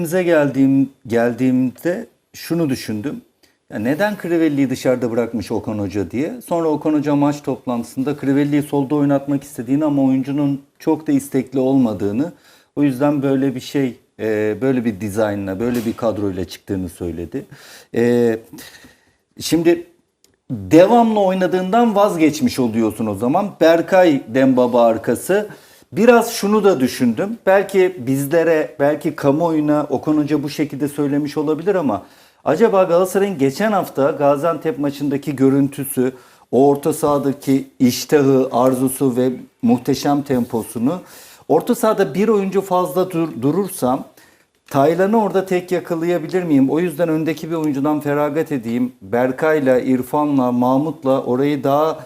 Bize geldiğim geldiğimde şunu düşündüm. Ya neden Crivelli'yi dışarıda bırakmış Okan Hoca diye. Sonra Okan Hoca maç toplantısında Crivelli'yi solda oynatmak istediğini ama oyuncunun çok da istekli olmadığını. O yüzden böyle bir şey, e, böyle bir dizaynla, böyle bir kadroyla çıktığını söyledi. E, şimdi devamlı oynadığından vazgeçmiş oluyorsun o zaman. Berkay Dembaba arkası. Biraz şunu da düşündüm. Belki bizlere, belki kamuoyuna Okan Hoca bu şekilde söylemiş olabilir ama acaba Galatasaray'ın geçen hafta Gaziantep maçındaki görüntüsü, o orta sahadaki iştahı, arzusu ve muhteşem temposunu orta sahada bir oyuncu fazla dur- durursam Taylan'ı orada tek yakalayabilir miyim? O yüzden öndeki bir oyuncudan feragat edeyim. Berkay'la, İrfan'la, Mahmut'la orayı daha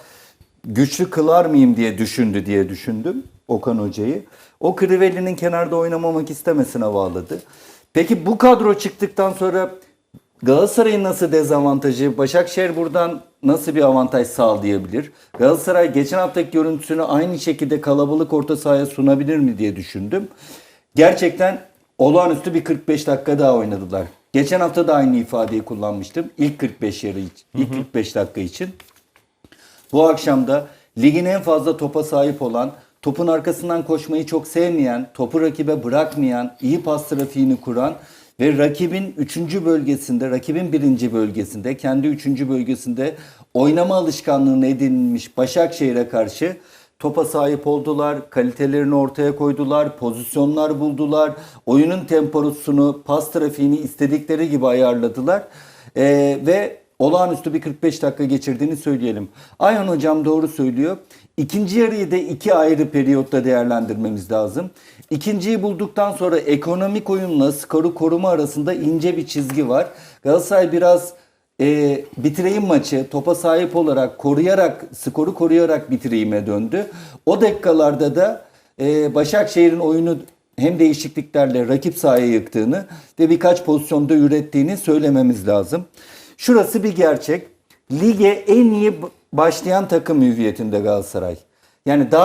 güçlü kılar mıyım diye düşündü diye düşündüm Okan Hoca'yı. O Crivelli'nin kenarda oynamamak istemesine bağladı. Peki bu kadro çıktıktan sonra Galatasaray'ın nasıl dezavantajı, Başakşehir buradan nasıl bir avantaj sağlayabilir? Galatasaray geçen haftaki görüntüsünü aynı şekilde kalabalık orta sahaya sunabilir mi diye düşündüm. Gerçekten olağanüstü bir 45 dakika daha oynadılar. Geçen hafta da aynı ifadeyi kullanmıştım. İlk 45 yarı için, ilk 45 dakika için. Bu akşam da ligin en fazla topa sahip olan, topun arkasından koşmayı çok sevmeyen, topu rakibe bırakmayan, iyi pas trafiğini kuran ve rakibin 3. bölgesinde, rakibin 1. bölgesinde, kendi 3. bölgesinde oynama alışkanlığını edinmiş Başakşehir'e karşı topa sahip oldular, kalitelerini ortaya koydular, pozisyonlar buldular, oyunun temposunu, pas trafiğini istedikleri gibi ayarladılar. Ee, ve olağanüstü bir 45 dakika geçirdiğini söyleyelim. Ayhan hocam doğru söylüyor. İkinci yarıyı da iki ayrı periyotta değerlendirmemiz lazım. İkinciyi bulduktan sonra ekonomik oyunla skoru koruma arasında ince bir çizgi var. Galatasaray biraz e, bitireyim maçı topa sahip olarak koruyarak skoru koruyarak bitireyime döndü. O dakikalarda da e, Başakşehir'in oyunu hem değişikliklerle rakip sahaya yıktığını ve birkaç pozisyonda ürettiğini söylememiz lazım. Şurası bir gerçek. Lige en iyi başlayan takım hüviyetinde Galatasaray. Yani daha